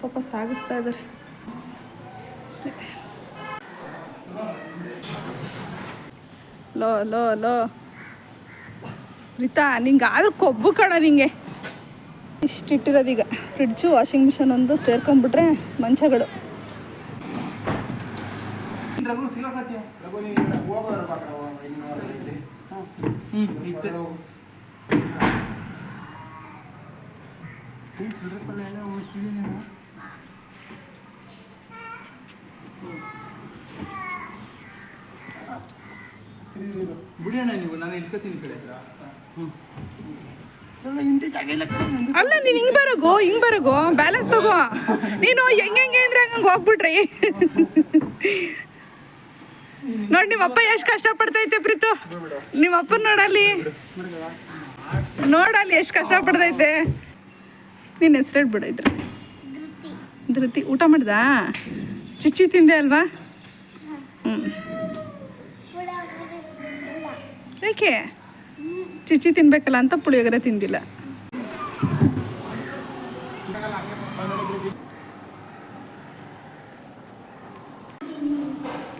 ಪಾಪ ಸಾಗಿಸ್ತಾ ಇದ್ದಾರೆ low low low. Rita ನಿಂಗೆ ಆದ್ರೂ ಕೊಬ್ಬು ಕಣ ನಿಂಗೆ. ಇಷ್ಟು ಇಟ್ಟಿರೋದೀಗ ಫ್ರಿಡ್ಜು, ವಾಷಿಂಗ್ ಮಿಷನ್ ಒಂದು ಸೇರ್ಕೊಂಡ್ಬಿಟ್ರೆ ಮಂಚಗಳು. ಹ್ಞೂ ನೀವು ನಾನು ಇಟ್ಕೋತೀನಿ ಕಡೆ ಹ್ಞೂ ಅಲ್ಲ ನೀನು ಹಿಂಗ್ ಬರೋಗು ಹಿಂಗ್ ಬರೋಗು ಬ್ಯಾಲೆನ್ಸ್ ತಗೋ. ನೀನು ಹೆಂಗ್ ಹೆಂಗೆ ಅಂದ್ರೆ ಹಂಗಂಗೆ ಹೋಗ್ಬಿಟ್ರಿ. ನೋಡಿ ನಿಮ್ಮ ಅಪ್ಪ ಎಷ್ಟು ಪಡ್ತೈತೆ ಪ್ರೀತು? ನಿಮ್ಮ ಅಪ್ಪನ ನೋಡಲ್ಲಿ. ನೋಡಲ್ಲಿ ಎಷ್ಟು ಪಡ್ತೈತೆ. ನೀನ್ ಹೆಸ್ರು ಹೇಳ್ಬಿಡೈತ್ರಿ ಧೃತಿ. ಊಟ ಮಾಡ್ದಾ? ಚಿಚ್ಚಿ ತಿಂದೆ ಅಲ್ವಾ? ಹ್ಞೂ ಏಕೆ? ಚಿಚ್ಚಿ ತಿನ್ಬೇಕಲ್ಲ ಅಂತ ಪುಳಿಯೋಗರೆ ತಿಂದಿಲ್ಲ.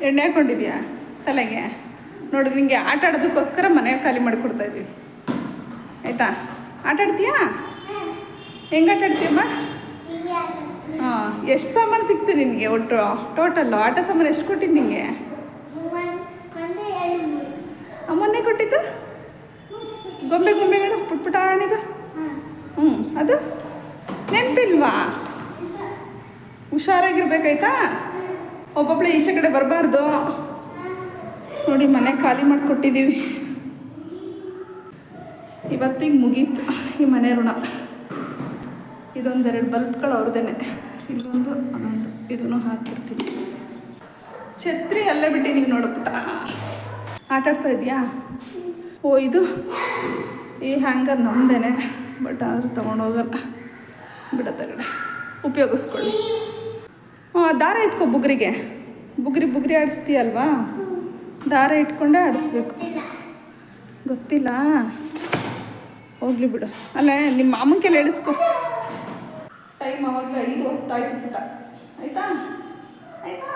ಎಣ್ಣೆ ಹಾಕೊಂಡಿದ್ಯಾ? ತಲೆಗೆ? ನೋಡು ನಿಮಗೆ ಆಟ ಆಡೋದಕ್ಕೋಸ್ಕರ ಮನೆ ಖಾಲಿ ಮಾಡಿಕೊಡ್ತಾ ಇದ್ದೀವಿ. ಆಯಿತಾ? ಆಟ ಆಡ್ತೀಯಾ? ಹೆಂಗೆ ಆಟ ಆಡ್ತೀಯಮ್ಮ ಹಾಂ ಎಷ್ಟು ಸಾಮಾನು ಸಿಕ್ತು ನಿನಗೆ ಒಟ್ಟು? ಟೋಟಲ್ಲು ಆಟ ಸಾಮಾನು ಎಷ್ಟು ಕೊಟ್ಟಿದ್ದು ನಿಂಗೆ ಅಮ್ಮನ್ನೇ ಕೊಟ್ಟಿದ್ದು ಗೊಂಬೆ ಗೊಂಬೆಗಳು ಪುಟ್ ಪುಟಾಣಿದು ಹ್ಞೂ ಅದು? ನೆನಪಿಲ್ವಾ? ಹುಷಾರಾಗಿರ್ಬೇಕಾಯ್ತಾ? ಒಬ್ಬೊಬ್ಳೆ ಈಚೆ ಕಡೆ ಬರಬಾರ್ದು. ನೋಡಿ, ಮನೆ ಖಾಲಿ ಮಾಡಿಕೊಟ್ಟಿದ್ದೀವಿ ಇವತ್ತಿಗೆ ಮುಗೀತು ಈ ಮನೆ ಋಣ. ಇದೊಂದೆರಡು ಬಲ್ಬ್ಗಳು ಅವ್ರದ್ದೇನೆ ಇಲ್ಲೊಂದು ಅದೊಂದು ಇದನ್ನು ಹಾಕಿರ್ತೀನಿ ಛತ್ರಿ ಅಲ್ಲೇ ಬಿಟ್ಟಿದ್ದೀವಿ ನೋಡಪ್ಪ ಆಟಾಡ್ತಾ ಇದೆಯಾ? ಓ, ಇದು? ಈ ಹ್ಯಾಂಗರ್ ನಮ್ಮದೇನೆ ಬಟ್ ಆದರೂ ತೊಗೊಂಡೋಗಲ್ಲ ಬಿಡ ತಗಡೆ ಉಪಯೋಗಿಸ್ಕೊಳ್ಳಿ. ಹ್ಞೂ ಆ ದಾರ ಇಟ್ಕೊ ಬುಗ್ರಿಗೆ. ಬುಗ್ರಿ ಬುಗ್ರಿ ಆಡಿಸ್ತೀಯಲ್ವಾ? ದಾರ ಇಟ್ಕೊಂಡೇ ಆಡಿಸ್ಬೇಕು. ಗೊತ್ತಿಲ್ಲ. ಹೋಗ್ಲಿ ಬಿಡು. ಅಲ್ಲೇ ನಿಮ್ಮ ಮಾಮನಕ್ಕೆಲ್ಲ ಇಳಿಸ್ಕೊ ಟೈಮ್ ಅವಾಗಲೇ ಐದು ಹೋಗ್ತಾ ಇತ್ತು ಆಯ್ತಾ? ಆಯ್ತಾ? ಆಯ್ತಾ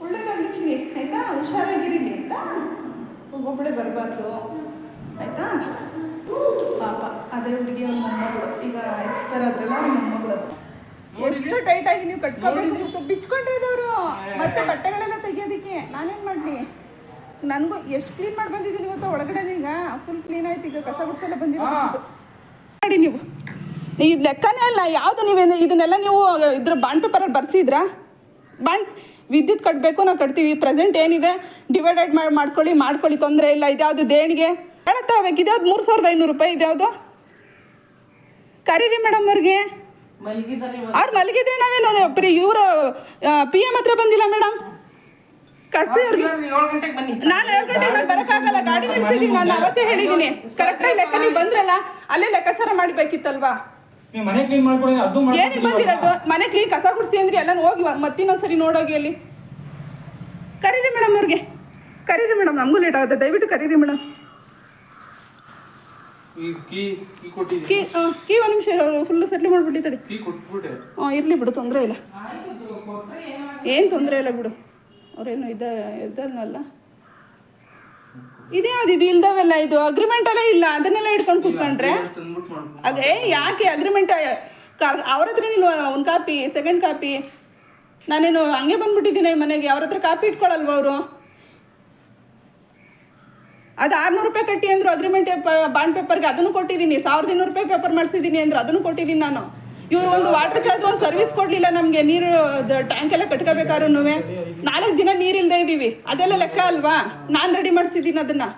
ಹುಷಾರಾಗಿರಲಿ ಆಯ್ತಾ? ಒಬ್ಬೊಬ್ಬಳೆ ಬರಬಾರ್ದು. ಆಯ್ತಾ? ಪಾಪ ಅದೇ ಹುಡುಗಿ ಅವ್ರ ಮೊಮ್ಮಗಳು. ಈಗ ಎಕ್ಸ್ಪೈರ್ ಆದ್ರಲ್ಲ ಅವ್ರ ಮೊಮ್ಮಗಳು ಎಷ್ಟು ಟೈಟ್ ಆಗಿ ನೀವು ಕಟ್ಕೋಬೇಕು ಬಿಚ್ಕೊಂಡೇ ಇದ್ದವರು. ಮತ್ತೆ ಬಟ್ಟೆಗಳೆಲ್ಲ ತೆಗಿಯೋದಕ್ಕೆ. ನಾನೇನು ಮಾಡಲಿ? ನನಗೂ ಎಷ್ಟು ಕ್ಲೀನ್ ಮಾಡಿ ಬಂದಿದ್ದೀನಿ ಗೊತ್ತಾ ಒಳಗಡೆ ಈಗ ಫುಲ್ ಕ್ಲೀನ್ ಆಯ್ತು. ಈಗ ಕಸ ಗುಡ್ಸೆಲ್ಲ ಬಂದಿರೋ ಮಾಡಿ ನೀವು. ಇದು ಲೆಕ್ಕನೇ ಅಲ್ಲ. ಯಾವುದು ನೀವೇನು ಇದನ್ನೆಲ್ಲ ನೀವು ಇದ್ರ ಬಾಂಡ್ ಪೇಪರಲ್ಲಿ ಬರ್ಸಿದ್ರಾ? ಬಾಂಡ್ ವಿದ್ಯುತ್ ಕಟ್ಟಬೇಕು ನಾವು ಕಟ್ತೀವಿ. ಪ್ರೆಸೆಂಟ್ ಏನಿದೆ ಡಿವೈಡೆಡ್ ಮಾಡಿ ಮಾಡ್ಕೊಳ್ಳಿ ಮಾಡ್ಕೊಳ್ಳಿ ತೊಂದರೆ ಇಲ್ಲ. ಇದ್ಯಾವುದು ದೇಣಿಗೆ? ಹೇಳತ್ತಾಗಬೇಕು ಇದ್ಯಾವ್ದು ಮೂರು ಸಾವಿರದ ಐನೂರು ರೂಪಾಯಿ ಇದ್ಯಾವುದು? ಕರೀರಿ ಮೇಡಮ್ ಅವ್ರಿಗೆ. ಅವ್ರು ಮಲಗಿದ್ರೆ ನಾವೇನು ಪ್ರಿ ಇವರು ಪಿ ಎಂ ಹತ್ರ ಬಂದಿಲ್ಲ ಮೇಡಮ್ ಕಸಿ ಅವ್ರಿಗೆ. ನಾನು ಏಳು ಗಂಟೆಗೆ ನಾನು ಬರೋಕ್ಕಾಗಲ್ಲ. ಗಾಡಿ ನಿಲ್ಸಿದ್ದೀನಿ ನಾನು ಅವತ್ತೇ ಹೇಳಿದ್ದೀನಿ ಕರೆಕ್ಟಾಗಿ ಲೆಕ್ಕ ನೀವು ಬಂದ್ರಲ್ಲ ಅಲ್ಲೇ ಲೆಕ್ಕಾಚಾರ ಮಾಡಬೇಕಿತ್ತಲ್ವಾ? ನೀವು ಮನೆ ಕ್ಲೀನ್ ಮಾಡ್ಕೊಡಿ ಅದು ಏನಕ್ಕೆ ಬಂದಿರೋದು? ಮನೆ ಕ್ಲೀನ್ ಕಸ ಗುಡಿಸಿ ಅಂದ್ರೆ ಎಲ್ಲ ಹೋಗಿ ಮತ್ತಿನ್ನೊಂದ್ಸರಿ ನೋಡೋಗಿ ಅಲ್ಲಿ. ಕರೀರಿ ಮೇಡಮ್ ಅವ್ರಿಗೆ. ಕರೀರಿ ಮೇಡಮ್ ನಮಗೂ ಲೇಟ್ ಆಗುತ್ತೆ. ದಯವಿಟ್ಟು ಕರೀರಿ ಮೇಡಮ್ ಕೀ ಕೀ ಒಂದು ನಿಮಿಷ ಇರೋ ಫುಲ್ಲು ಸೆಟ್ಲ್ ಮಾಡಿಬಿಟ್ಟಿದ್ದಾಳೆ. ಹಾಂ ಇರಲಿ ಬಿಡು ತೊಂದರೆ ಇಲ್ಲ. ಏನು ತೊಂದರೆ ಇಲ್ಲ ಬಿಡು. ಅವ್ರೇನು ಇದ್ದ ಇದ್ದಲ್ಲ ಇದೇ ಅದು ಇದು ಇಲ್ದವೆಲ್ಲ ಇದು? ಅಗ್ರಿಮೆಂಟ್ ಎಲ್ಲ ಇಲ್ಲ. ಅದನ್ನೆಲ್ಲ ಕೂತ್ಕೊಂಡ್ರೆ? ಮಾಡ್ಕೊಂಡು ಅದ್ ಏ ಯಾಕೆ ಅಗ್ರಿಮೆಂಟ್ ಅವ್ರ ಹತ್ರ ನೀನು ಒಂದು ಕಾಪಿ ಸೆಕೆಂಡ್ ಕಾಪಿ? ನಾನೇನು ಹಂಗೆ ಬಂದ್ಬಿಟ್ಟಿದ್ದೀನಿ ಮನೆಗೆ ಅವ್ರ ಹತ್ರ ಕಾಪಿ ಇಟ್ಕೊಳಲ್ವ ಅವರು? ಅದು ಆರ್ನೂರು ರೂಪಾಯಿ ಕಟ್ಟಿ ಅಂದ್ರು ಅಗ್ರಿಮೆಂಟ್ ಬಾಂಡ್ ಪೇಪರ್ಗೆ ಅದನ್ನು ಕೊಟ್ಟಿದ್ದೀನಿ ಸಾವಿರದ ಇನ್ನೂರು ರೂಪಾಯಿ ಪೇಪರ್ ಮಾಡಿಸಿದ್ದೀನಿ ಅಂದ್ರೆ ಅದನ್ನು ಕೊಟ್ಟಿದ್ದೀನಿ ನಾನು. ಇವರು ಒಂದು ವಾಟರ್ ಚಾರ್ಜ್ ಒಂದು ಸರ್ವಿಸ್ ಕೊಡಲಿಲ್ಲ ನಮಗೆ ನೀರು ಟ್ಯಾಂಕ್ ಎಲ್ಲ ಕಟ್ಕೋಬೇಕಾದ್ರೂ ನಾಲ್ಕು ದಿನ ನೀರಿಲ್ಲದೆ ಇದ್ದೀವಿ ಅದೆಲ್ಲ ಲೆಕ್ಕ ಅಲ್ವಾ? ನಾನು ರೆಡಿ ಮಾಡಿಸಿದ್ದೀನಿ ಅದನ್ನು.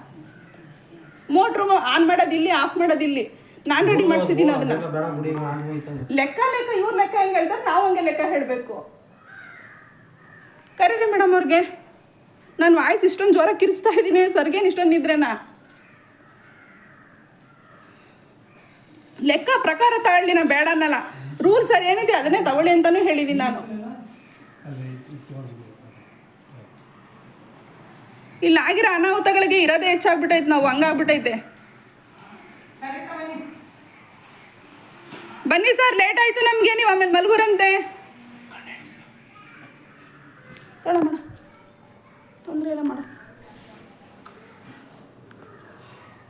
ಮೋಟ್ರು ಆನ್ ಮಾಡೋದಿಲ್ಲಿ ಆಫ್ ಮಾಡೋದಿಲ್ಲಿ ನಾನು ರೆಡಿ ಮಾಡಿಸಿದ್ದೀನಿ ಅದನ್ನ. ಲೆಕ್ಕ ಲೆಕ್ಕ ಇವ್ರ ಲೆಕ್ಕ ಹೆಂಗೆ ಹೇಳ್ತಾರೆ ನಾವು ಹಂಗೆ ಲೆಕ್ಕ ಹೇಳಬೇಕು. ಕರೀರಿ ಮೇಡಮ್ ಅವ್ರಿಗೆ. ನಾನು ವಾಯ್ಸ್ ಇಷ್ಟೊಂದು ಜ್ವರ ಕಿರಿಸ್ತಾ ಇದ್ದೀನಿ ಸರ್ಗೇನು ಇಷ್ಟೊಂದು ನಿದ್ರೆನಾ? ಲೆಕ್ಕ ಪ್ರಕಾರ ತಗೊಳ್ಳಿ ನಾ ಬೇಡ ಅನ್ನಲ್ಲ. ರೂಲ್ಸ್ ಸರಿ ಏನಿದೆ ಅದನ್ನೇ ತಗೊಳ್ಳಿ ಅಂತಲೂ ಹೇಳಿದ್ದೀನಿ ನಾನು. ಇಲ್ಲಿ ಆಗಿರೋ ಅನಾಹುತಗಳಿಗೆ ಇರೋದೇ ಹೆಚ್ಚಾಗ್ಬಿಟ್ಟೈತೆ ನಾವು ಹಂಗಾಗ್ಬಿಟ್ಟೈತೆ ಬನ್ನಿ ಸರ್ ಲೇಟ್ ಆಯಿತು ನಮಗೆ ನೀವು ಆಮೇಲೆ ಮಲಗುರಂತೆ. ತೊಂದರೆ ಇಲ್ಲ ಮಾಡ.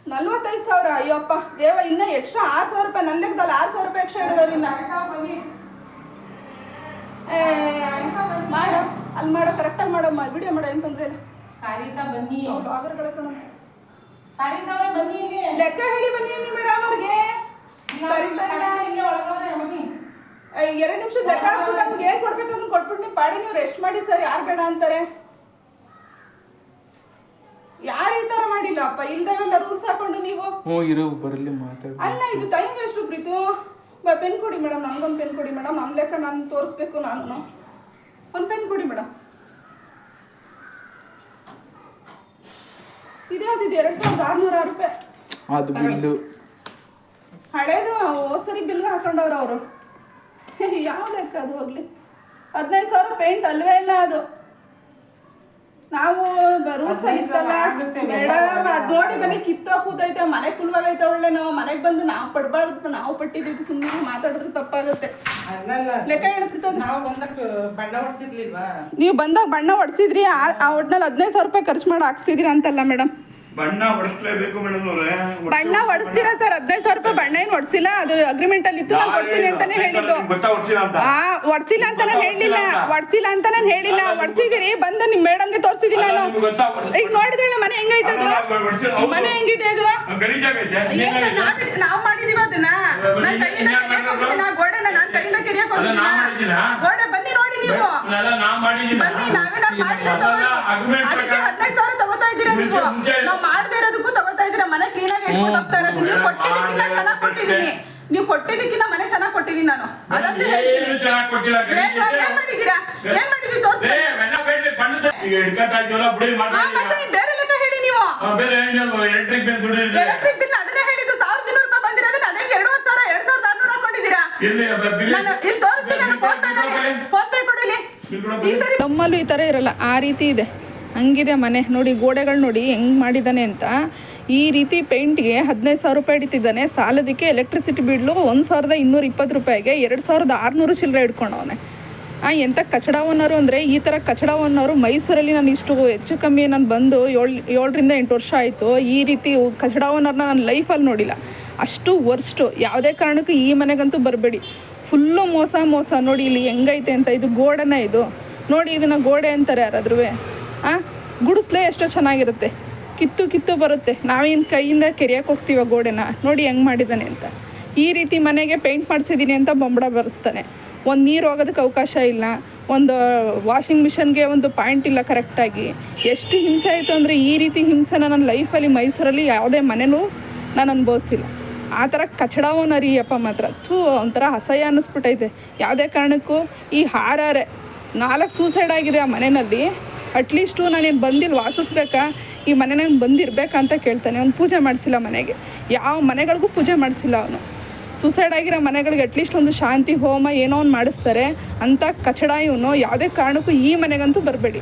ನಲ್ವತ್ತೈದು ಸಾವಿರ ಅಯ್ಯಪ್ಪ. ದೇವ ಇನ್ನೂ ಎಕ್ಸ್ಟ್ರಾ ಆರು ಸಾವಿರ ರೂಪಾಯಿ ನನ್ನ ಲೆಕ್ಕದಲ್ಲಿ ಆರು ಸಾವಿರ ರೂಪಾಯಿ ಎಕ್ಸ್ಟ್ರಾ ಹೇಳಿದಾರೆ ಇನ್ನ ಏ, ಮಾಡು. ಅಲ್ಲಿ ಮಾಡೋ ಕರೆಕ್ಟಾಗಿ ಮಾಡೋ ವಿಡಿಯೋ ಮಾಡೋ ಏನು ತೊಂದರೆ ಇಲ್ಲ. ಕಾರಿತಾ ಬನ್ನಿ. ಬ್ಲಾಗರ್ಗಳ ಕಾರಿತಾವ್ರೆ ಬನ್ನಿ ಇಲ್ಲಿ. ಲೆಕ್ಕ ಹೇಳಿ ಬನ್ನಿ ಅನ್ನಿ ಮೇಡಮ್ ಅವ್ರಿಗೆ. ಇಲ್ಲ, ಕರೀತಾ ಇಲ್ಲ. ಕಾರಿತಾ ಒಳಗವ್ರೆ ಬನ್ನಿ. ಎರಡು ನಿಮಿಷ ಲೆಕ್ಕ ಹಾಕ್ಬಿಟ್ಟು ನಮ್ಗೆ ಏನ್ ಕೊಡ್ಬೇಕು ಅದನ್ನ ಕೊಟ್ಬಿಟ್ಟು ನೀವು ಪಾಡಿ ನೀವು ರೆಸ್ಟ್ ಮಾಡಿ ಸರ್ ಯಾರು ಬೇಡ ಅಂತಾರೆ? ಯಾರು ಈ ತರ ಮಾಡಿಲ್ಲ ಅಪ್ಪ? ಇಲ್ದವೆಲ್ಲ ರೂಲ್ಸ್ ಹಾಕೊಂಡು ನೀವು? ಹ್ಞೂ ಇರು ಬರಲಿ ಮಾತಾಡಿ ಅಲ್ಲ ಇದು ಟೈಮ್ ವೇಸ್ಟ್ ಪ್ರೀತು. ಪೆನ್ ಕೊಡಿ ಮೇಡಮ್ ನಮ್ಗೊಂದು ಪೆನ್ ಕೊಡಿ ಮೇಡಮ್ ನಮ್ಮ ಲೆಕ್ಕ ನಾನು ತೋರಿಸ್ಬೇಕು ನಾನು. ಒಂದು ಪೆನ್ ಕೊಡಿ ಮೇಡಮ್ ಇದ್ಯಾವ್ದಿದೆ ಎರಡು ಸಾವಿರದ ಆರುನೂರ ಆರು ರೂಪಾಯಿ. ಅದು ಬಿಲ್ಲು. ಹಳೇದು ಸರಿ ಬಿಲ್ ಹಾಕೊಂಡವ್ರು ಅವರು. ಯಾವ ಲೆಕ್ಕ ಅದು ಹೋಗ್ಲಿ? ಹದಿನೈದು ಸಾವಿರ ಪೇಂಟ್ ಅಲ್ವೇ ಇಲ್ಲ ಅದು. ನಾವು ರೂಲ್ಸ್ ಆಗುತ್ತೆ ಮೇಡಮ್ ಅದ್ ನೋಡಿ ಮನೆ ಕಿತ್ತೋ ಕೂತೈತೆ ಮನೆ ಕುಲ್ವಾಗೈತೆ ಒಳ್ಳೆ ನಾವು ಮನೆಗೆ ಬಂದು ನಾವು ಪಡ್ಬಾರ್ದು ನಾವು ಪಟ್ಟಿದ್ದೀವಿ ಸುಮ್ಮನೆ ಮಾತಾಡಿದ್ರೆ ತಪ್ಪಾಗುತ್ತೆ. ಲೆಕ್ಕ ಹೇಳ್ಬಿಡ್ತದೆ ನಾವು ಬಂದಕ್ಕೆ ಬಣ್ಣ ಹೊಡ್ಸಿರ್ಲಿಲ್ವಾ? ನೀವು ಬಂದಾಗ ಬಣ್ಣ ಹೊಡ್ಸಿದ್ರಿ ಆ ಆ ಒಟ್ನಲ್ಲಿ ಹದಿನೈದು ಸಾವಿರ ರೂಪಾಯಿ ಖರ್ಚು ಮಾಡಿ ಹಾಕ್ಸಿದ್ರಿ ಅಂತಲ್ಲ ಮೇಡಮ್ ಬಣ್ಣ ಹೊಡಿಸ್ಲೇಬೇಕು ಮೇಡಮ್ ಅವ್ರೆ. ಬಣ್ಣ ಹೊಡಿಸ್ತೀರಾ ಸರ್? ಹದಿನೈದು ಸಾವಿರ ರೂಪಾಯಿ ಬಣ್ಣ ಏನು ಹೊಡಿಸಿಲ್ಲ ಅದು ಅಗ್ರಿಮೆಂಟ್ ಅಲ್ಲಿ ಇತ್ತು ನಾನು ಕೊಡ್ತೀನಿ ಅಂತಾನೆ ಹೇಳಿದ್ದು ಗೊತ್ತಾ ಹೊಡ್ಸಿಲ್ಲ ಅಂತ? ನಾನು ಹೇಳಿಲ್ಲ. ಒಡ್ಸಿಲ್ಲ ಅಂತ? ನಾನು ಹೇಳಿಲ್ಲ. ಹೊಡಿಸಿದಿರಿ ಬಂದು ನಿಮ್ ಮೇಡಮ್ಗೆ ತೋರಿಸಿದೀನಿ ಅಲ್ಲ, ನಾನು? ಈಗ ನೋಡಿದ್ರೆ ಮನೆ ಹೆಂಗೈತೆ ಅದು? ಮನೆ ಹೆಂಗಿದೆ ಅದು? ನಾವ್- ಮಾಡಿದೀವಿ ಅದನ್ನ. ನನ್ನ ಕೈಯಿಂದ ಕೆರಿಯಕ್ ಹೋಗಿದ್ದೀನಿ ಗೋಡೆನ ನಾನ್ ಕೈಯಿಂದ ಕೆರಿಯಕ್ ಹೋಗಿದ್ದೀನ? ಗೋಡೆ ಬನ್ನಿ ನೋಡಿ ನೀವು. ಬನ್ನಿ ನಾವೆಲ್ಲ ಮಾಡಿಲ್ಲ ತಗೊಳ್ಳಿ. ಅದಕ್ಕೆ ಹದಿನೈದು ಸಾವಿರ ತಗೋತಾ ಇದ್ದೀರಾ ನೀವು? ನಾವ್ ಮಾಡದೇ ಇರೋದಕ್ಕೂ ತಗೋತಾ ಇದ್ರೆ ಮನೆ ಕ್ಲೀನ್ ಆಗಿ ಇಟ್ಕೊಂಡು ಹೋಗ್ತಾ ಇರೋದು. ನೀವು ಕೊಟ್ಟಿದ್ದಕ್ಕಿಂತ ಚೆನ್ನಾಗಿ ಕೊಟ್ಟಿದ್ದೀನಿ. ನೀವು ಕೊಟ್ಟಿದ್ದಕ್ಕಿಂತ ಮನೆ ಚೆನ್ನಾಗಿ ಕೊಟ್ಟಿದ್ದೀನಿ ನಾನು. ಅದಂತೂ ಹೇಳ್ತೀನಿ. ಏನು ಚೆನ್ನಾಗ್ ಕೊಟ್ಟಿಲ್ಲ ಏನ್ ಮಾಡಿ- ಏನ್ ಮಾಡಿದ್ದೀರಾ? ಏನ್ ಮಾಡಿದ್ದೀರಿ? ತೋರಿಸಿ ಎಲ್ಲ ಬೇಡ್ರಿ, ಬಣ್ಣದ ಈಗ ಹಿಡ್ಕೊತಾ ಇದ್ವಲ್ಲ, ಬಿಡಿ ಹಾ, ಮಾತಾಡಿ ಈಗ. ಮತ್ತೆ ಬೇರೆ ಲೆಕ್ಕ ಹೇಳಿ ನೀವು. ಬೇರೆ. ಎಲೆಕ್ಟ್ರಿಕ್ ಬಿಲ್ ಅದನ್ನೇ ಹೇಳಿದ್ದು. ಸಾವಿರದ ಇನ್ನೂರು ರೂಪಾಯಿ ಬಂದಿರೋದನ್ನ ಅದೇ ಎರಡೂವರೆ ಸಾವಿರ ಎರಡ್ ಸಾವಿರದ ಆರ್ನೂರು ಹಾಕೊಂಡಿದ್ದೀರಾ? ಇಲ್ಲಿ ಬ- ನಾನು ಇಲ್ಲಿ ತೋರಿಸ್ತೀನಿ. ನಾನು ಫೋನ್ ಪೇ ಫೋನ್ ಪೇ ಕೊಡಲಿ ಈ ಸರಿ ನಮ್ಮಲ್ಲೂ ಈ ಥರ ಇರಲ್ಲ. ಆ ರೀತಿ ಇದೆ. ಹಂಗಿದೆ ಮನೆ. ನೋಡಿ, ಗೋಡೆಗಳು ನೋಡಿ ಹೆಂಗ್ ಮಾಡಿದ್ದಾನೆ ಅಂತ. ಈ ರೀತಿ ಪೇಂಟ್ಗೆ ಹದಿನೈದು ಸಾವಿರ ರೂಪಾಯಿ ಹಿಡಿತಿದ್ದಾನೆ. ಸಾಲದಕ್ಕೆ ಎಲೆಕ್ಟ್ರಿಸಿಟಿ ಬಿಡ್ಲು ಒಂದು ಸಾವಿರದ ಇನ್ನೂರ ಇಪ್ಪತ್ತು ರೂಪಾಯಿಗೆ ಎರಡು ಸಾವಿರದ ಆರುನೂರು ಚಿಲ್ಲರೆ ಇಟ್ಕೊಂಡವನೆ ಆ ಎಂಥ ಕಚಡವನ್ನರು ಅಂದರೆ ಈ ಥರ ಕಚಡವನ್ನೋರು ಮೈಸೂರಲ್ಲಿ ನಾನು ಇಷ್ಟು ಹೆಚ್ಚು ಕಮ್ಮಿ ನಾನು ಬಂದು ಏಳು, ಏಳರಿಂದ ಎಂಟು ವರ್ಷ ಆಯಿತು. ಈ ರೀತಿ ಕಚಡವನ್ನರನ್ನ ನಾನು ಲೈಫಲ್ಲಿ ನೋಡಿಲ್ಲ. ಅಷ್ಟು ವರ್ಸ್ಟು. ಯಾವುದೇ ಕಾರಣಕ್ಕೂ ಈ ಮನೆಗಂತೂ ಬರಬೇಡಿ. ಫುಲ್ಲು ಮೋಸ ಮೋಸ. ನೋಡಿ, ಇಲ್ಲಿ ಹೆಂಗೈತೆ ಅಂತ. ಇದು ಗೋಡೆನ ಇದು. ನೋಡಿ, ಇದನ್ನು ಗೋಡೆ ಅಂತಾರೆ ಯಾರಾದ್ರೂ ಆ? ಗುಡಿಸ್ಲೇ ಎಷ್ಟೋ ಚೆನ್ನಾಗಿರುತ್ತೆ. ಕಿತ್ತು ಕಿತ್ತು ಬರುತ್ತೆ. ನಾವೇನು ಕೈಯಿಂದ ಕೆರೆಯಕ್ಕೆ ಹೋಗ್ತೀವ ಗೋಡೆನ. ನೋಡಿ ಹೆಂಗೆ ಮಾಡಿದ್ದಾನೆ ಅಂತ. ಈ ರೀತಿ ಮನೆಗೆ ಪೇಂಟ್ ಮಾಡಿಸಿದ್ದೀನಿ ಅಂತ ಬೊಂಬಡ ಬರೆಸ್ತಾನೆ. ಒಂದು ನೀರು ಹೋಗೋದಕ್ಕೆ ಅವಕಾಶ ಇಲ್ಲ. ಒಂದು ವಾಷಿಂಗ್ ಮಿಷನ್ಗೆ ಒಂದು ಪಾಯಿಂಟ್ ಇಲ್ಲ ಕರೆಕ್ಟಾಗಿ ಎಷ್ಟು ಹಿಂಸೆ ಆಯಿತು ಅಂದರೆ ಈ ರೀತಿ ಹಿಂಸೆನ ನನ್ನ ಲೈಫಲ್ಲಿ ಮೈಸೂರಲ್ಲಿ ಯಾವುದೇ ಮನೆನೂ ನಾನು ಅನುಭವಿಸಿಲ್ಲ. ಆ ಥರ ರೀಯಪ್ಪ ಮಾತ್ರ. ಥೂ, ಒಂಥರ ಅಸಹ್ಯ ಅನ್ನಿಸ್ಬಿಟ್ಟೈತೆ. ಯಾವುದೇ ಕಾರಣಕ್ಕೂ ಈ ಹಾರಾರೆ ನಾಲ್ಕು ಸೂಸೈಡ್ ಆಗಿದೆ ಆ ಮನೆಯಲ್ಲಿ ಅಟ್ಲೀಸ್ಟು ನಾನೇನು ಬಂದಿಲ್ಲ ವಾಸಿಸ್ಬೇಕಾ? ಈ ಮನೆನ ಬಂದಿರಬೇಕಾ ಅಂತ ಕೇಳ್ತಾನೆ. ಅವ್ನು ಪೂಜೆ ಮಾಡಿಸಿಲ್ಲ ಮನೆಗೆ. ಯಾವ ಮನೆಗಳಿಗೂ ಪೂಜೆ ಮಾಡಿಸಿಲ್ಲ ಅವನು. ಸೂಸೈಡ್ ಆಗಿರೋ ಮನೆಗಳಿಗೆ ಅಟ್ಲೀಸ್ಟ್ ಒಂದು ಶಾಂತಿ, ಹೋಮ ಏನೋ ಒಂದು ಮಾಡಿಸ್ತಾರೆ. ಅಂಥ ಕಚಡ ಇವನು. ಯಾವುದೇ ಕಾರಣಕ್ಕೂ ಈ ಮನೆಗಂತೂ ಬರಬೇಡಿ.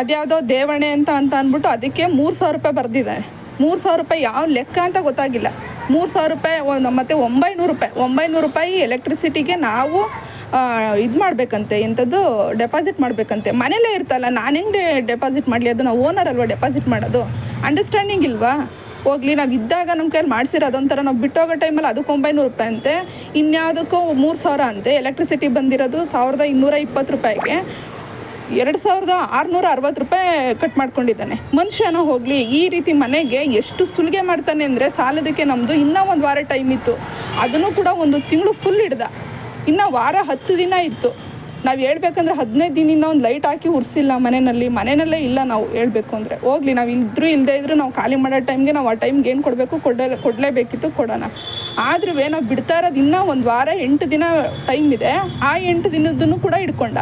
ಅದ್ಯಾವುದೋ ದೇವಣೆ ಅಂತ ಅಂತ ಅಂದ್ಬಿಟ್ಟು ಅದಕ್ಕೆ ಮೂರು ಸಾವಿರ ರೂಪಾಯಿ ಬರೆದಿದ್ದಾರೆ ಮೂರು ಸಾವಿರ ರೂಪಾಯಿ ಯಾವ ಲೆಕ್ಕ ಅಂತ ಗೊತ್ತಾಗಿಲ್ಲ. ಮೂರು ಸಾವಿರ ರೂಪಾಯಿ ಒಂದು, ಮತ್ತು ಒಂಬೈನೂರು ರೂಪಾಯಿ. ಒಂಬೈನೂರು ರೂಪಾಯಿ ಎಲೆಕ್ಟ್ರಿಸಿಟಿಗೆ ನಾವು ಇದು ಮಾಡಬೇಕಂತೆ, ಇಂಥದ್ದು ಡೆಪಾಸಿಟ್ ಮಾಡಬೇಕಂತೆ. ಮನೇಲೇ ಇರ್ತಲ್ಲ, ನಾನು ಹೆಂಗೆ ಡೆಪಾಸಿಟ್ ಮಾಡಲಿ? ಅದು ನಾವು ಓನರ್ ಅಲ್ವಾ ಡೆಪಾಸಿಟ್ ಮಾಡೋದು? ಅಂಡರ್ಸ್ಟ್ಯಾಂಡಿಂಗ್ ಇಲ್ವಾ? ಹೋಗ್ಲಿ, ನಾವು ಇದ್ದಾಗ ನಮ್ಮ ಕೈಯಲ್ಲಿ ಮಾಡಿಸಿರೋ ಅದೊಂಥರ ನಾವು ಬಿಟ್ಟೋಗೋ ಟೈಮಲ್ಲಿ ಅದಕ್ಕೆ ಒಂಬೈನೂರು ರೂಪಾಯಿ ಅಂತೆ. ಇನ್ಯಾವುದಕ್ಕೂ ಮೂರು ಸಾವಿರ ಅಂತೆ. ಎಲೆಕ್ಟ್ರಿಸಿಟಿ ಬಂದಿರೋದು ಸಾವಿರದ ಇನ್ನೂರ ಇಪ್ಪತ್ತು ರೂಪಾಯಿಗೆ. ಎರಡು ಸಾವಿರದ ಆರುನೂರ ಅರವತ್ತು ರೂಪಾಯಿ ಕಟ್ ಮಾಡ್ಕೊಂಡಿದ್ದಾನೆ. ಮನುಷ್ಯನ ಹೋಗಲಿ, ಈ ರೀತಿ ಮನೆಗೆ ಎಷ್ಟು ಸುಲಿಗೆ ಮಾಡ್ತಾನೆ ಅಂದರೆ ಸಾಲದಕ್ಕೆ ನಮ್ಮದು ಇನ್ನೂ ಒಂದು ವಾರ ಟೈಮ್ ಇತ್ತು. ಅದನ್ನು ಕೂಡ ಒಂದು ತಿಂಗಳು ಫುಲ್ ಹಿಡ್ದ. ಇನ್ನು ವಾರ ಹತ್ತು ದಿನ ಇತ್ತು. ನಾವು ಹೇಳ್ಬೇಕಂದ್ರೆ ಹದಿನೈದು ದಿನದಿಂದ ಒಂದು ಲೈಟ್ ಹಾಕಿ ಉರ್ಸಿಲ್ಲ ಮನೆಯಲ್ಲಿ. ಮನೆಯಲ್ಲೇ ಇಲ್ಲ ನಾವು ಹೇಳಬೇಕು ಅಂದರೆ. ಹೋಗ್ಲಿ, ನಾವು ಇದ್ದರೂ ಇಲ್ಲದೇ ಇದ್ದರೂ ನಾವು ಖಾಲಿ ಮಾಡೋ ಟೈಮ್ಗೆ ನಾವು ಆ ಟೈಮ್ಗೆ ಏನು ಕೊಡಬೇಕು ಕೊಡ, ಕೊಡಲೇಬೇಕಿತ್ತು ಕೊಡೋಣ. ಆದ್ರೂ ನಾವು ಬಿಡ್ತಾ ಇರೋದು ಇನ್ನೂ ಒಂದು ವಾರ ಎಂಟು ದಿನ ಟೈಮ್ ಇದೆ. ಆ ಎಂಟು ದಿನದನ್ನು ಕೂಡ ಇಟ್ಕೊಂಡ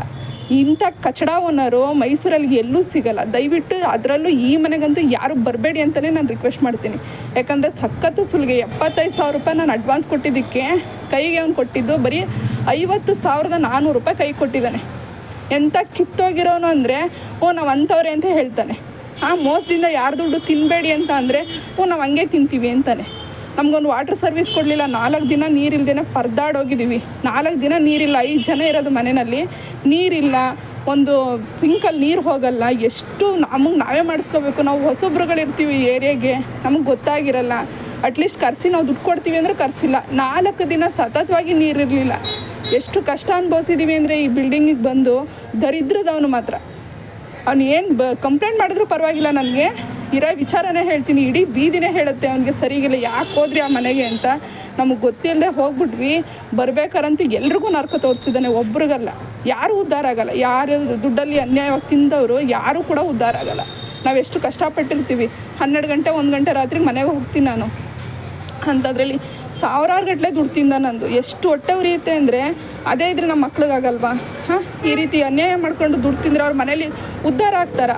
ಇಂಥ ಕಚಡ ಓನರು ಮೈಸೂರಲ್ಲಿ ಎಲ್ಲೂ ಸಿಗಲ್ಲ. ದಯವಿಟ್ಟು ಅದರಲ್ಲೂ ಈ ಮನೆಗಂತೂ ಯಾರು ಬರಬೇಡಿ ಅಂತಲೇ ನಾನು ರಿಕ್ವೆಸ್ಟ್ ಮಾಡ್ತೀನಿ. ಯಾಕಂದರೆ ಸಖತ್ತು ಸುಲಿಗೆ ಎಪ್ಪತ್ತೈದು ಸಾವಿರ ರೂಪಾಯಿ ನಾನು ಅಡ್ವಾನ್ಸ್ ಕೊಟ್ಟಿದ್ದಕ್ಕೆ ಕೈಗೆ ಅವ್ನು ಕೊಟ್ಟಿದ್ದು. ಬರೀ ಐವತ್ತು ಸಾವಿರದ ನಾನ್ನೂರು ರೂಪಾಯಿ ಕೈ ಕೊಟ್ಟಿದ್ದಾನೆ. ಎಂಥ ಕಿತ್ತೋಗಿರೋನು ಅಂದರೆ, ಓ, ನಾವು ಅಂಥವ್ರೆ ಅಂತ ಹೇಳ್ತಾನೆ. ಆ ಮೋಸದಿಂದ ಯಾರು ದುಡ್ಡು ತಿನ್ನಬೇಡಿ ಅಂತ ಅಂದರೆ, ಓ, ನಾವು ಹಂಗೆ ತಿಂತೀವಿ ಅಂತಾನೆ. ನಮಗೊಂದು ವಾಟರ್ ಸರ್ವಿಸ್ ಕೊಡಲಿಲ್ಲ, ನಾಲ್ಕು ದಿನ ನೀರಿಲ್ದೇನೆ ಪರ್ದಾಡೋಗಿದ್ದೀವಿ. ನಾಲ್ಕು ದಿನ ನೀರಿಲ್ಲ, ಐದು ಜನ ಇರೋದು ಮನೆಯಲ್ಲಿ. ನೀರಿಲ್ಲ, ಒಂದು ಸಿಂಕಲ್ಲಿ ನೀರು ಹೋಗಲ್ಲ, ಎಷ್ಟು ನಮಗೆ ನಾವೇ ಮಾಡಿಸ್ಕೋಬೇಕು. ನಾವು ಹೊಸೊಬ್ರುಗಳಿರ್ತೀವಿ ಏರಿಯಾಗೆ, ನಮಗೆ ಗೊತ್ತಾಗಿರಲ್ಲ. ಅಟ್ಲೀಸ್ಟ್ ಕರೆಸಿ ನಾವು ದುಡ್ಡು ಕೊಡ್ತೀವಿ ಅಂದರೆ ಕರೆಸಿಲ್ಲ. ನಾಲ್ಕು ದಿನ ಸತತವಾಗಿ ನೀರಿರಲಿಲ್ಲ. ಎಷ್ಟು ಕಷ್ಟ ಅನುಭವಿಸಿದ್ದೀವಿ ಅಂದರೆ ಈ ಬಿಲ್ಡಿಂಗಿಗೆ ಬಂದು ದರಿದ್ರದವನು ಮಾತ್ರ. ಅವ್ನು ಏನು ಬ ಕಂಪ್ಲೇಂಟ್ ಮಾಡಿದ್ರು ಪರವಾಗಿಲ್ಲ ನನಗೆ. ಇರೋ ವಿಚಾರನೇ ಹೇಳ್ತೀನಿ, ಇಡೀ ಬೀದಿನೇ ಹೇಳುತ್ತೆ ಅವನಿಗೆ ಸರಿಗಿಲ್ಲ ಯಾಕೆ ಹೋದ್ರಿ ಆ ಮನೆಗೆ ಅಂತ? ನಮಗೆ ಗೊತ್ತಿಲ್ಲದೆ ಹೋಗ್ಬಿಟ್ವಿ. ಬರ್ಬೇಕಾರಂತೂ ಎಲ್ರಿಗೂ ನರ್ಕ ತೋರಿಸಿದ್ದಾನೆ, ಒಬ್ರಿಗಲ್ಲ. ಯಾರೂ ಉದ್ಧಾರ ಆಗಲ್ಲ. ಯಾರು ದುಡ್ಡಲ್ಲಿ ಅನ್ಯಾಯವಾಗಿ ತಿಂದವರು, ಯಾರೂ ಕೂಡ ಉದ್ಧಾರ ಆಗಲ್ಲ. ನಾವು ಎಷ್ಟು ಕಷ್ಟಪಟ್ಟಿರ್ತೀವಿ. ಹನ್ನೆರಡು ಗಂಟೆ, ಒಂದು ಗಂಟೆ ರಾತ್ರಿ ಮನೆಗೆ ಹೋಗ್ತೀನಿ ನಾನು. ಅಂಥದ್ರಲ್ಲಿ ಸಾವಿರಾರು ಗಟ್ಟಲೆ ದುಡ್ಡು ತಿಂದ ನಂದು. ಎಷ್ಟು ಹೊಟ್ಟೆ ಉರಿಯುತ್ತೆ ಅಂದರೆ, ಅದೇ ಇದ್ರೆ ನಮ್ಮ ಮಕ್ಳಿಗಾಗಲ್ವಾ? ಹಾಂ? ಈ ರೀತಿ ಅನ್ಯಾಯ ಮಾಡ್ಕೊಂಡು ದುಡ್ಡು ತಿಂದರೆ ಅವ್ರ ಮನೇಲಿ ಉದ್ಧಾರ ಆಗ್ತಾರ?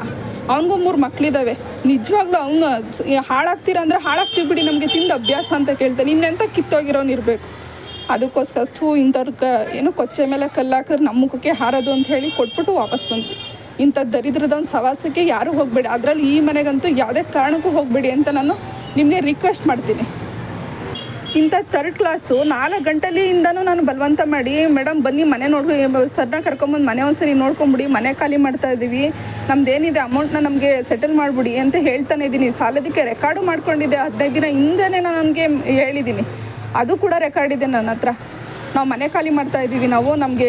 ಅವನಿಗೂ ಮೂರು ಮಕ್ಳಿದ್ದಾವೆ ನಿಜವಾಗ್ಲೂ ಅವನು ಹಾಳಾಗ್ತೀರ ಅಂದರೆ ಹಾಳಾಗ್ತೀವಿ ಬಿಡಿ, ನಮಗೆ ತಿಂದ ಅಭ್ಯಾಸ ಅಂತ ಕೇಳ್ತಾನೆ ಇನ್ನೆಂಥ ಕಿತ್ತೋಗಿರೋನು ಇರಬೇಕು. ಅದಕ್ಕೋಸ್ಕರ ಥೂ ಇಂಥವ್ರ ಕ ಏನು ಕೊಚ್ಚೆ ಮೇಲೆ ಕಲ್ಲು ಹಾಕಿದ್ರೆ ನಮ್ಮ ಮುಖಕ್ಕೆ ಹಾರೋದು ಅಂತ ಹೇಳಿ ಕೊಟ್ಬಿಟ್ಟು ವಾಪಸ್ ಬಂದ್ವಿ. ಇಂಥ ದರಿದ್ರದ ಒಂದು ಸವಾಸಕ್ಕೆ ಯಾರೂ ಹೋಗಬೇಡಿ. ಅದರಲ್ಲಿ ಈ ಮನೆಗಂತೂ ಯಾವುದೇ ಕಾರಣಕ್ಕೂ ಹೋಗಬೇಡಿ ಅಂತ ನಾನು ನಿಮಗೆ ರಿಕ್ವೆಸ್ಟ್ ಮಾಡ್ತೀನಿ. ಇಂಥ ತರ್ಡ್ ಕ್ಲಾಸು ನಾಲ್ಕು ಗಂಟೆಲಿಂದನೂ ನಾನು ಬಲವಂತ ಮಾಡಿ, ಮೇಡಮ್, ಬನ್ನಿ, ಮನೆ ನೋಡ್ಕೊ ಸರ್ನ ಕರ್ಕೊಂಬಂದು ಮನೆ ಒಂದ್ಸರಿ ನೋಡ್ಕೊಂಬಿಡಿ, ಮನೆ ಖಾಲಿ ಮಾಡ್ತಾ ಇದ್ದೀವಿ ನಮ್ದೇನಿದೆ ಅಮೌಂಟ್ನ ನಮಗೆ ಸೆಟಲ್ ಮಾಡಿಬಿಡಿ ಅಂತ ಹೇಳ್ತಾನೆ ಇದ್ದೀನಿ. ಸಾಲದಕ್ಕೆ ರೆಕಾರ್ಡು ಮಾಡ್ಕೊಂಡಿದ್ದೆ ಹದಿನೈದು ದಿನ ಹಿಂದೆನೇ ನಾನು ನನಗೆ ಹೇಳಿದ್ದೀನಿ. ಅದು ಕೂಡ ರೆಕಾರ್ಡ್ ಇದೆ ನನ್ನ ಹತ್ರ ನಾವು ಮನೆ ಖಾಲಿ ಮಾಡ್ತಾ ಇದ್ದೀವಿ, ನಾವು ನಮಗೆ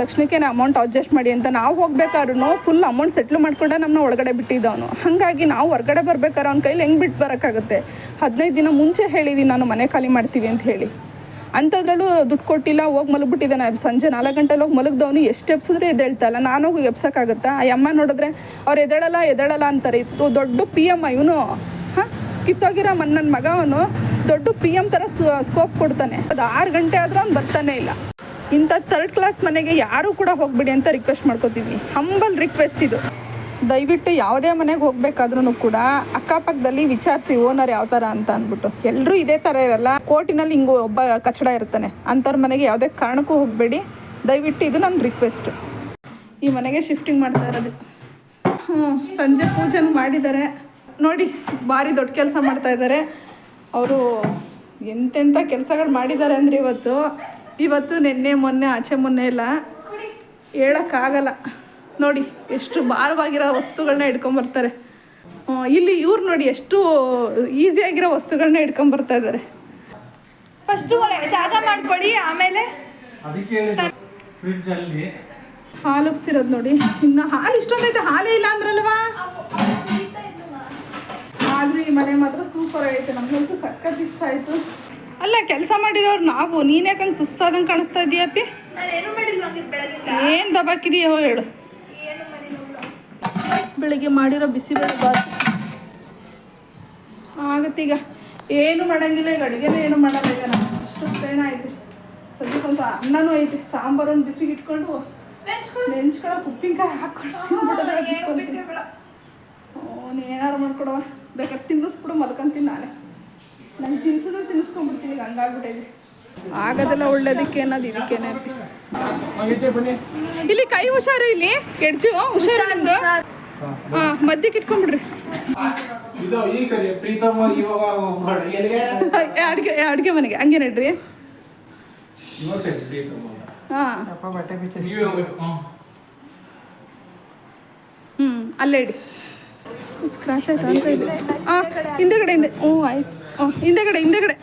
ತಕ್ಷಣಕ್ಕೆ ಅಮೌಂಟ್ ಅಡ್ಜಸ್ಟ್ ಮಾಡಿ ಅಂತ ನಾವು ಹೋಗ್ಬೇಕಾದ್ರೂ ಫುಲ್ ಅಮೌಂಟ್ ಸೆಟ್ಲ್ ಮಾಡ್ಕೊಂಡೆ ನಮ್ಮನ್ನ ಒಳಗಡೆ ಬಿಟ್ಟಿದ್ದವನು ಹಾಗಾಗಿ ನಾವು ಹೊರಗಡೆ ಬರ್ಬೇಕಾದ್ರೆ ಅವ್ನ ಕೈಲಿ ಹೆಂಗೆ ಬಿಟ್ಟು ಬರೋಕ್ಕಾಗುತ್ತೆ? ಹದಿನೈದು ದಿನ ಮುಂಚೆ ಹೇಳಿದ್ದೀನಿ ನಾನು ಮನೆ ಖಾಲಿ ಮಾಡ್ತೀವಿ ಅಂತ ಹೇಳಿ. ಅಂಥದ್ರಲ್ಲೂ ದುಡ್ಡು ಕೊಟ್ಟಿಲ್ಲ, ಹೋಗಿ ಮಲಗಿಬಿಟ್ಟಿದ್ದಾನೆ. ಸಂಜೆ ನಾಲ್ಕು ಗಂಟೆಲಿ ಹೋಗಿ ಮಲಗಿದವನು ಎಷ್ಟು ಎಬ್ಸಿದ್ರೆ ಎದ್ದೇಳ್ತಾ ಇಲ್ಲ. ನಾನು ಹೋಗಿ ಎಬ್ಸೋಕ್ಕಾಗುತ್ತಾ? ಆ ಅಮ್ಮ ನೋಡಿದ್ರೆ ಅವ್ರು ಎದ್ದೇಳಲ್ಲ ಎದಳಲ್ಲ ಅಂತಾರೆ. ದೊಡ್ಡ ಪಿ ಎಂ ಇವನು. ಹಾಂ ಕಿತ್ತೋಗಿರೋ ನನ್ನ ಮಗ ಅವನು ದೊಡ್ಡ ಪಿ ಎಂ ಥರ ಸ್ಕೋಪ್ ಕೊಡ್ತಾನೆ. ಅದು ಆರು ಗಂಟೆ ಆದರೂ ಅವ್ನು ಬರ್ತಾನೆ ಇಲ್ಲ. ಇಂಥ ಥರ್ಡ್ ಕ್ಲಾಸ್ ಮನೆಗೆ ಯಾರೂ ಕೂಡ ಹೋಗ್ಬಿಡಿ ಅಂತ ರಿಕ್ವೆಸ್ಟ್ ಮಾಡ್ಕೋತಿದ್ವಿ ಹಂಬಲ್ ರಿಕ್ವೆಸ್ಟ್ ಇದು. ದಯವಿಟ್ಟು ಯಾವುದೇ ಮನೆಗೆ ಹೋಗ್ಬೇಕಾದ್ರೂ ಕೂಡ ಅಕ್ಕಪಕ್ಕದಲ್ಲಿ ವಿಚಾರಿಸಿ ಓನರ್ ಯಾವ ಥರ ಅಂತ ಅಂದ್ಬಿಟ್ಟು. ಎಲ್ಲರೂ ಇದೇ ಥರ ಇರಲ್ಲ. ಕೋರ್ಟಿನಲ್ಲಿ ಹಿಂಗೆ ಒಬ್ಬ ಕಚಡ ಇರ್ತಾನೆ. ಅಂಥವ್ರ ಮನೆಗೆ ಯಾವುದೇ ಕಾರಣಕ್ಕೂ ಹೋಗಬೇಡಿ. ದಯವಿಟ್ಟು ಇದು ನನ್ನ ರಿಕ್ವೆಸ್ಟ್ ಈ ಮನೆಗೆ ಶಿಫ್ಟಿಂಗ್ ಮಾಡ್ತಾ ಇರೋದು. ಹ್ಞೂ ಸಂಜೆ ಪೂಜೆ ಮಾಡಿದ್ದಾರೆ. ನೋಡಿ ಭಾರಿ ದೊಡ್ಡ ಕೆಲಸ ಮಾಡ್ತಾ ಇದ್ದಾರೆ ಅವರು ಎಂತೆಂಥ ಕೆಲಸಗಳು ಮಾಡಿದ್ದಾರೆ ಅಂದರೆ ಇವತ್ತು. ಇವತ್ತು ನಿನ್ನೆ ಮೊನ್ನೆ ಆಚೆ ಮೊನ್ನೆ ಎಲ್ಲ ಹೇಳೋಕ್ಕಾಗಲ್ಲ. ನೋಡಿ ಎಷ್ಟು ಭಾರವಾಗಿರೋ ವಸ್ತುಗಳನ್ನ ಹಿಡ್ಕೊಂಬರ್ತಾರೆ. ಹ್ಮ್, ಇಲ್ಲಿ ಇವ್ರು ನೋಡಿ ಎಷ್ಟು ಈಸಿಯಾಗಿರೋ ವಸ್ತುಗಳನ್ನ ಹಿಡ್ಕೊಂಬರ್ತಾ ಇದ್ದಾರೆ ಫಸ್ಟ್ ಜಾಗ ಮಾಡ್ಕೊಡಿ ಆಮೇಲೆ ಅದಕ್ಕೆ ಹೇಳಿದ್ದು ಫ್ರಿಡ್ಜ್ ಅಲ್ಲಿ ಹಾಲು ಉಪ್ಸಿರೋದು ನೋಡಿ. ಇನ್ನು ಹಾಲು ಇಷ್ಟೊಂದೈತೆ ಹಾಲೇ ಇಲ್ಲ ಅಂದ್ರಲ್ವಾ? ಆದ್ರೂ ಈ ಮನೆ ಮಾತ್ರ ಸೂಪರ್ ಆಗೈತೆ. ನಮಗಂತೂ ಸಖತ್ ಇಷ್ಟ ಆಯಿತು. ಅಲ್ಲ ಕೆಲಸ ಮಾಡಿರೋರು ನಾವು. ನೀನು ಯಾಕಂಗೆ ಸುಸ್ತಾದಂಗೆ ಕಾಣಿಸ್ತಾ ಇದೀಯಪ್ಪಿ ಏನು ದಬಾಕಿದೆಯೋ ಹೇಳು. ಬೆಳಿಗ್ಗೆ ಮಾಡಿರೋ ಬಿಸಿಬೇಳೆ ಬಾತ್. ಆಗತ್ತೀಗ ಏನು ಮಾಡಂಗಿಲ್ಲ ಈಗ ಅಡುಗೆನೇ ಏನು ಮಾಡಲ್ಲ ಈಗ ನಾನು. ಅಷ್ಟು ಸ್ಟ್ರೈನ್ ಐತೆ ಸದ್ಯಕ್ಕೆ ಒಂದು ಅನ್ನನೂ ಐತಿ. ಸಾಂಬಾರು ಒಂದು ಬಿಸಿಗೆ ಇಟ್ಕೊಂಡು ನೆಂಚ್ಕೊಳಕ್ಕೆ ಉಪ್ಪಿನಕಾಯಿ ಹಾಕ್ಕೊಂಡು ಅವನು ಏನಾರು ಮಾಡ್ಕೊಡವ ಬೇಕಾದ್ರೆ ತಿನ್ನಿಸ್ಬಿಡು ಮಲ್ಕೊಂತೀನಿ ನಾನೇ. ನಂಗೆ ತಿನ್ಸಿದ್ರೆ ತಿನ್ನಿಸ್ಕೊಂಡ್ಬಿಡ್ತೀನಿ ಈಗ ಆಗದಲ್ಲ ಆಗೋದೆಲ್ಲ ಒಳ್ಳೇದಕ್ಕೆ ಅನ್ನೋದು ಇದಕ್ಕೇನೆ ಇಲ್ಲಿ ಕೈ ಹುಷಾರು ಇಲ್ಲಿ ಕೆಡ್ಜು ಹುಷಾರು ನಿಮ್ದು? ಹಾಂ ಮದ್ಯಕ್ಕೆ ಇಟ್ಕೊಂಡ್ಬಿಡ್ರಿ. ಇದು ಈಗ ಸರಿ ಪ್ರೀತಮ್ ಇವಾಗ ಹೋಗ್ಬೇಡ ಎಲ್ಲಿಗೆ? ಅಡುಗೆ ಅಡುಗೆ ಮನೆಗೆ ಹಂಗೆ ನಡ್ರಿ. ಇವಾಗ ಸರಿ ಪ್ರೀತಮ್ ಹಾಂ. ಅಪ್ಪ ಬಟ್ಟೆ ಬಿಚ್ಚಿ ನೀವೇ ಹೋಗ್ಬೇಕು ಹ್ಞೂ ಹ್ಞೂ ಅಲ್ಲೇ ಇಡಿ. സ്ക്രാച്ച് ആയി താങ്ക് ആ ഇന്ത ഓ ആയി. ഓ ഇന്ത കട ഇന്ത ഇവിടെ